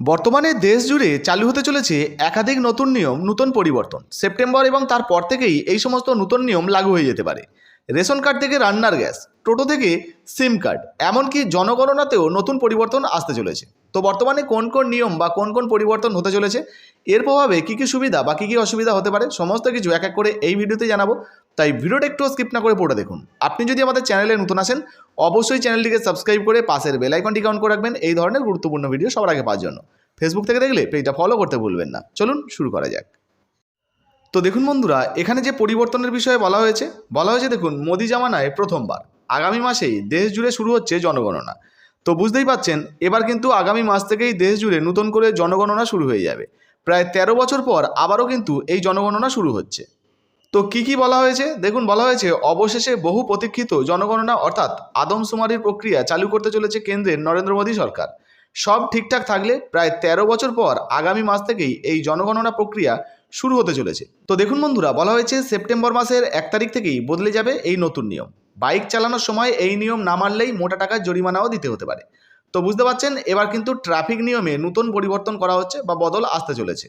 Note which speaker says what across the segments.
Speaker 1: বর্তমানে দেশ জুড়ে চালু হতে চলেছে একাধিক নতুন নিয়ম, নতুন পরিবর্তন। সেপ্টেম্বর এবং তারপর থেকেই এই সমস্ত নতুন নিয়ম লাগু হয়ে যেতে পারে। রেশন কার্ড থেকে রান্নার গ্যাস, টোটো থেকে সিম কার্ড, এমনকি জনগণনাতেও নতুন পরিবর্তন আসতে চলেছে। তো বর্তমানে কোন কোন নিয়ম বা কোন কোন পরিবর্তন হতে চলেছে? এর প্রভাবে কী কী সুবিধা বা কী কী অসুবিধা হতে পারে? সমস্ত কিছু এক এক করে এই ভিডিওতে জানাব। তাই ভিডিওটা একটু স্কিপ না করে পড়ে দেখুন। আপনি যদি আমাদের চ্যানেলে নতুন আসেন, অবশ্যই চ্যানেলটিকে সাবস্ক্রাইব করে পাশের বেল আইকনটি কাউন্ট করে রাখবেন। এই ধরনের গুরুত্বপূর্ণ ভিডিও সবার আগে পাওয়ার জন্য। ফেসবুক থেকে দেখলে পেজটা ফলো করতে ভুলবেন না। চলুন শুরু করা যাক। তো দেখুন বন্ধুরা, এখানে যে পরিবর্তনের বিষয়ে বলা হয়েছে বলা হয়েছে দেখুন, মোদি জামানায় প্রথমবার। আগামী মাসেই দেশ জুড়ে শুরু হচ্ছে জনগণনা। তো বুঝতেই পাচ্ছেন, এবার কিন্তু আগামী মাস থেকেই দেশ জুড়ে নতুন করে জনগণনা শুরু হয়ে যাবে। প্রায় তেরো বছর পর আবারও কিন্তু এই জনগণনা শুরু হচ্ছে। তো কি কি বলা হয়েছে? দেখুন, বলা হয়েছে, অবশেষে বহু প্রতীক্ষিত জনগণনা অর্থাৎ আদমশুমারির প্রক্রিয়া চালু করতে চলেছে কেন্দ্রের নরেন্দ্র মোদী সরকার। সব ঠিকঠাক থাকলে প্রায় তেরো বছর পর আগামী মাস থেকেই এই জনগণনা প্রক্রিয়া শুরু হতে চলেছে। তো দেখুন বন্ধুরা, বলা হয়েছে সেপ্টেম্বর মাসের এক তারিখ থেকেই বদলে যাবে এই নতুন নিয়ম। বাইক চালানোর সময় এই নিয়ম না মানলেই মোটা টাকার জরিমানাও দিতে হতে পারে। তো বুঝতে পারছেন, এবার কিন্তু ট্রাফিক নিয়মে নতুন পরিবর্তন করা হচ্ছে বা বদল আসতে চলেছে।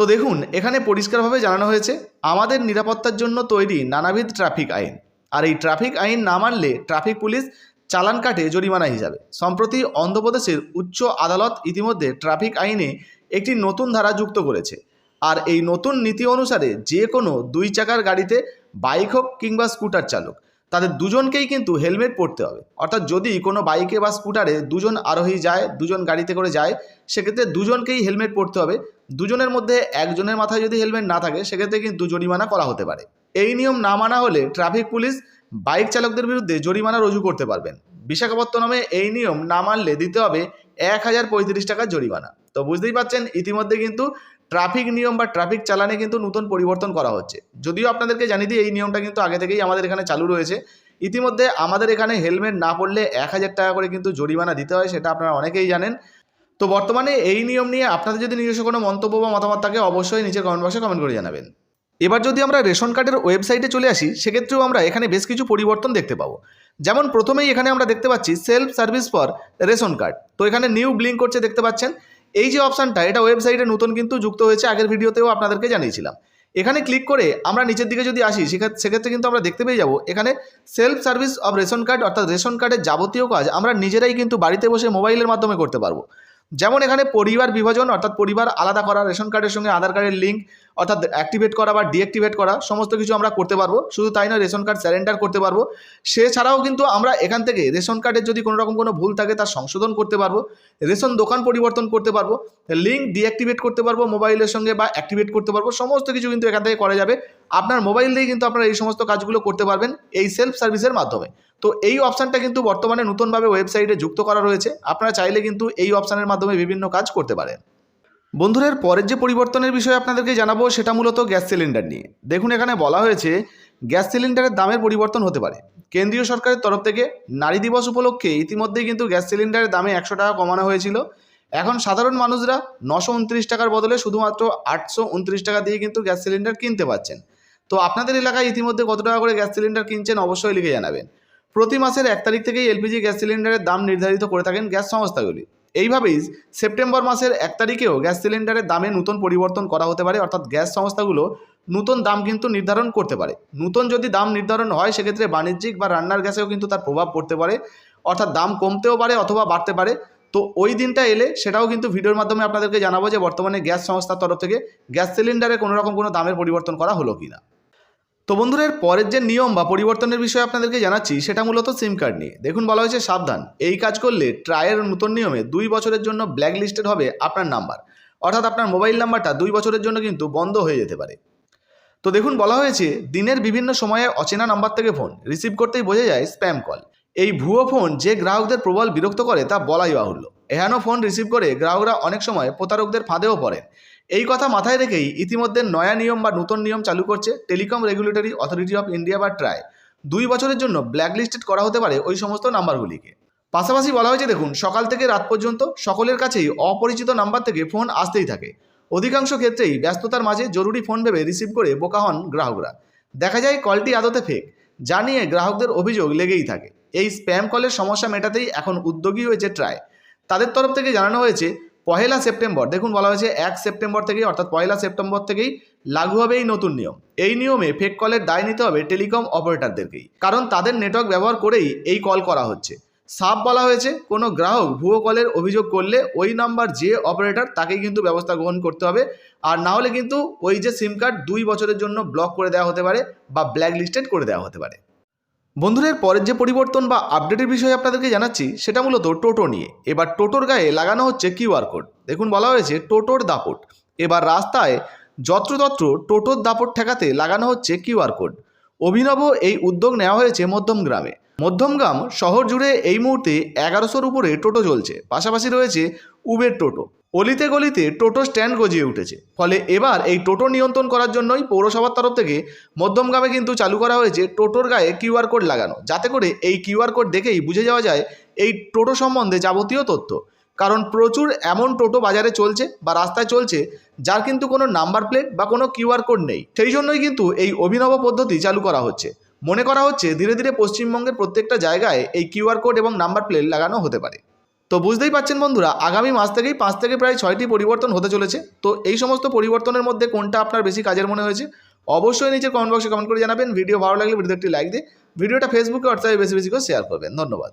Speaker 1: তো দেখুন, এখানে পরিষ্কারভাবে জানানো হয়েছে, আমাদের নিরাপত্তার জন্য তৈরি নানাবিধ ট্রাফিক আইন। আর এই ট্রাফিক আইন না মানলে ট্রাফিক পুলিশ চালান কাটে, জরিমানা হিসাবে সম্প্রতি অন্ধ্রপ্রদেশের উচ্চ আদালত ইতিমধ্যে ট্রাফিক আইনে একটি নতুন ধারা যুক্ত করেছে। আর এই নতুন নীতি অনুসারে যে কোনো দুই চাকার গাড়িতে বাইক হোক কিংবা স্কুটার চালক, তাদের দুজনকেই কিন্তু হেলমেট পরতে হবে। অর্থাৎ যদি কোনো বাইকে বা স্কুটারে দুজন আরোহী যায়, দুজন গাড়িতে করে যায়, সেক্ষেত্রে দুজনকেই হেলমেট পরতে হবে। দুজনের মধ্যে একজনের মাথায় যদি হেলমেট না থাকে, সেক্ষেত্রে কিন্তু জরিমানা করা হতে পারে। এই নিয়ম না মানা হলে ট্রাফিক পুলিশ বাইক চালকদের বিরুদ্ধে জরিমানা রুজু করতে পারবেন। বিশাখাপত্তনমে এই নিয়ম না মানলে দিতে হবে এক হাজার পঁয়ত্রিশ টাকার জরিমানা। তো বুঝতেই পারছেন, ইতিমধ্যে কিন্তু ট্রাফিক নিয়ম বা ট্রাফিক চালানে কিন্তু নতুন পরিবর্তন করা হচ্ছে। যদিও আপনাদেরকে জানিয়ে দিই, এই নিয়মটা কিন্তু আগে থেকেই আমাদের এখানে চালু রয়েছে। ইতিমধ্যে আমাদের এখানে হেলমেট না পড়লে এক হাজার টাকা করে কিন্তু জরিমানা দিতে হয়, সেটা আপনারা অনেকেই জানেন। তো বর্তমানে এই নিয়ম নিয়ে আপনাদের যদি নিজস্ব কোনো মন্তব্য বা মতামত থাকে, অবশ্যই নিচে কমেন্ট বক্সে কমেন্ট করে জানাবেন। এবার যদি আমরা রেশন কার্ডের ওয়েবসাইটে চলে আসি, সেক্ষেত্রেও আমরা এখানে বেশ কিছু পরিবর্তন দেখতে পাবো। যেমন প্রথমেই এখানে আমরা দেখতে পাচ্ছি self service for ration card. তো এখানে নিউ ব্লিঙ্ক করছে, দেখতে পাচ্ছেন? এই যে অপশানটা, এটা ওয়েবসাইটে নতুন কিন্তু যুক্ত হয়েছে, আগের ভিডিওতেও আপনাদেরকে জানিয়েছিলাম। এখানে ক্লিক করে আমরা নিচের দিকে যদি আসি সেক্ষেত্রে কিন্তু আমরা দেখতে পেয়ে যাব, এখানে self service of ration card, অর্থাৎ রেশন কার্ডের যাবতীয় কাজ আমরা নিজেরাই কিন্তু বাড়িতে বসে মোবাইলের মাধ্যমে করতে পারব। যেমন এখানে পরিবার বিভাজন অর্থাৎ পরিবার আলাদা করা রেশন কার্ডের সঙ্গে আধার কার্ডের লিঙ্ক অর্থাৎ অ্যাক্টিভেট করা বা ডিঅ্যাক্টিভেট করা সমস্ত কিছু আমরা করতে পারব। শুধু তাই নয়, রেশন কার্ড স্যারেন্ডার করতে পারব। সে ছাড়াও কিন্তু আমরা এখান থেকে রেশন কার্ডের যদি কোনো রকম কোনো ভুল থাকে তার সংশোধন করতে পারব। রেশন দোকান পরিবর্তন করতে পারব। লিঙ্ক ডিঅ্যাক্টিভেট করতে পারব মোবাইলের সঙ্গে বা অ্যাক্টিভেট করতে পারব। সমস্ত কিছু কিন্তু এখান থেকে করা যাবে। আপনার মোবাইল দিয়ে কিন্তু আপনারা এই সমস্ত কাজগুলো করতে পারবেন এই সেলফ সার্ভিসের মাধ্যমে। তো এই অপশানটা কিন্তু বর্তমানে নতুনভাবে ওয়েবসাইটে যুক্ত করা রয়েছে। আপনারা চাইলে কিন্তু এই অপশানের মাধ্যমে বিভিন্ন কাজ করতে পারেন। বন্ধুদের পরের যে পরিবর্তনের বিষয়ে আপনাদেরকে জানাব, সেটা মূলত গ্যাস সিলিন্ডার নিয়ে। দেখুন, এখানে বলা হয়েছে, গ্যাস সিলিন্ডারের দামের পরিবর্তন হতে পারে। কেন্দ্রীয় সরকারের তরফ থেকে নারী দিবস উপলক্ষে ইতিমধ্যেই কিন্তু গ্যাস সিলিন্ডারের দামে একশো টাকা কমানো হয়েছিল। এখন সাধারণ মানুষরা নশো উনত্রিশ টাকার বদলে শুধুমাত্র আটশো উনত্রিশ টাকা দিয়ে কিন্তু গ্যাস সিলিন্ডার কিনতে পাচ্ছেন তো আপনাদের এলাকায় ইতিমধ্যে কত টাকা করে গ্যাস সিলিন্ডার কিনছেন অবশ্যই লিখে জানাবেন। প্রতি মাসের এক তারিখ থেকেই এলপিজি গ্যাস সিলিন্ডারের দাম নির্ধারিত করে থাকেন গ্যাস সংস্থাগুলি। এইভাবেই সেপ্টেম্বর মাসের এক তারিখেও গ্যাস সিলিন্ডারের দামে নতুন পরিবর্তন করা হতে পারে, অর্থাৎ গ্যাস সংস্থাগুলো নতুন দাম কিন্তু নির্ধারণ করতে পারে। নতুন যদি দাম নির্ধারণ হয়, সেক্ষেত্রে বাণিজ্যিক বা রান্নার গ্যাসেও কিন্তু তার প্রভাব পড়তে পারে, অর্থাৎ দাম কমতেও পারে অথবা বাড়তে পারে। তো ওই দিনটা এলে সেটাও কিন্তু ভিডিওর মাধ্যমে আপনাদেরকে জানাব যে বর্তমানে গ্যাস সংস্থার তরফ থেকে গ্যাস সিলিন্ডারে কোনো রকম কোনো দামের পরিবর্তন করা হলো কি না তো বন্ধুরা, এর পরের যে নিয়ম বা পরিবর্তনের বিষয়ে আপনাদেরকে জানাচ্ছি, সেটা মূলত সিম কার্ড নিয়ে। দেখুন, বলা হয়েছে সাবধান। এই কাজ করলে ট্রায়ের নতুন নিয়মে দুই বছরের জন্য ব্ল্যাক লিস্টেড হবে আপনার নাম্বার অর্থাৎ আপনার মোবাইল নাম্বারটা দুই বছরের জন্য কিন্তু বন্ধ হয়ে যেতে পারে। তো দেখুন, বলা হয়েছে, দিনের বিভিন্ন সময়ে অচেনা নাম্বার থেকে ফোন রিসিভ করতেই বোঝা যায় স্প্যাম কল এই ভুয়ো ফোন যে গ্রাহকদের প্রবল বিরক্ত করে তা বলাই বাহুল্য। এহেন ফোন রিসিভ করে গ্রাহকরা অনেক সময় প্রতারকদের ফাঁদেও পড়েন। এই কথা মাথায় রেখেই ইতিমধ্যে নয়া নিয়ম বা নতুন নিয়ম চালু করছে telecom regulatory authority of India বা ট্রাই। দুই বছরের জন্য ব্ল্যাকলিস্টেড করা হতে পারে ওই সমস্ত নাম্বারগুলিকে। পাশাপাশি বলা হয়েছে, দেখুন, সকাল থেকে রাত পর্যন্ত সকলের কাছেই অপরিচিত নাম্বার থেকে ফোন আসতেই থাকে। অধিকাংশ ক্ষেত্রেই ব্যস্ততার মাঝে জরুরি ফোন ভেবে রিসিভ করে বোকা হন গ্রাহকরা। দেখা যায়, কলটি আদতে ফেক যা নিয়ে গ্রাহকদের অভিযোগ লেগেই থাকে। এই স্প্যাম কলের সমস্যা মেটাতেই এখন উদ্যোগী হয়েছে ট্রাই। তাদের তরফ থেকে জানানো হয়েছে পহেলা সেপ্টেম্বর, দেখুন বলা হয়েছে এক সেপ্টেম্বর থেকেই, অর্থাৎ পয়লা সেপ্টেম্বর থেকেই লাগু হবে এই নতুন নিয়ম। এই নিয়মে ফেক কলের দায় নিতে হবে টেলিকম অপারেটরদেরকেই কারণ তাদের নেটওয়ার্ক ব্যবহার করেই এই কল করা হচ্ছে। সাপ বলা হয়েছে, কোনো গ্রাহক ভুয়ো কলের অভিযোগ করলে ওই নাম্বার যে অপারেটর তাকেই কিন্তু ব্যবস্থা গ্রহণ করতে হবে। আর না হলে কিন্তু ওই যে সিম কার্ড দুই বছরের জন্য ব্লক করে দেওয়া হতে পারে বা ব্ল্যাক লিস্টেড করে দেওয়া হতে পারে। বন্ধুদের পরের যে পরিবর্তন বা আপডেটের বিষয়ে আপনাদেরকে জানাচ্ছি, সেটা মূলত টোটো নিয়ে। এবার টোটোর গায়ে লাগানো হচ্ছে কিউআর কোড। দেখুন, বলা হয়েছে টোটোর দাপট। এবার রাস্তায় যত্রতত্র টোটোর দাপট ঠেকাতে লাগানো হচ্ছে কিউআর কোড। অভিনব এই উদ্যোগ নেওয়া হয়েছে মধ্যম গ্রামে মধ্যমগ্রাম শহর জুড়ে এই মুহূর্তে এগারোশোর উপরে টোটো চলছে। পাশাপাশি রয়েছে উবের টোটো। অলিতে গলিতে টোটো স্ট্যান্ড গজিয়ে উঠেছে। ফলে এবার এই টোটো নিয়ন্ত্রণ করার জন্যই পৌরসভার তরফ থেকে মধ্যমগ্রামে কিন্তু চালু করা হয়েছে টোটোর গায়ে কিউআর কোড লাগানো। যাতে করে এই কিউআর কোড দেখেই বুঝে যাওয়া যায় এই টোটো সম্বন্ধে যাবতীয় তথ্য। কারণ প্রচুর এমন টোটো বাজারে চলছে বা রাস্তায় চলছে যার কিন্তু কোনো নাম্বার প্লেট বা কোনো কিউআর কোড নেই। সেই জন্যই কিন্তু এই অভিনব পদ্ধতি চালু করা হচ্ছে। মনে করা হচ্ছে ধীরে ধীরে পশ্চিমবঙ্গের প্রত্যেকটা জায়গায় এই কিউআর কোড এবং নাম্বার প্লেট লাগানো হতে পারে। তো বুঝতেই পাচ্ছেন বন্ধুরা, আগামী মাস থেকেই পাঁচ থেকে প্রায় ছয়টি পরিবর্তন হতে চলেছে। তো এই সমস্ত পরিবর্তনের মধ্যে কোনটা আপনার বেশি কাজের মনে হয়েছে, অবশ্যই নিচে কমেন্ট বক্সে কমেন্ট করে জানাবেন। ভিডিও ভালো লাগলে ভিডিও একটি লাইক দিয়ে ভিডিওটা ফেসবুকে হোয়াটসঅ্যাপে বেশি বেশি করে শেয়ার করবেন। ধন্যবাদ।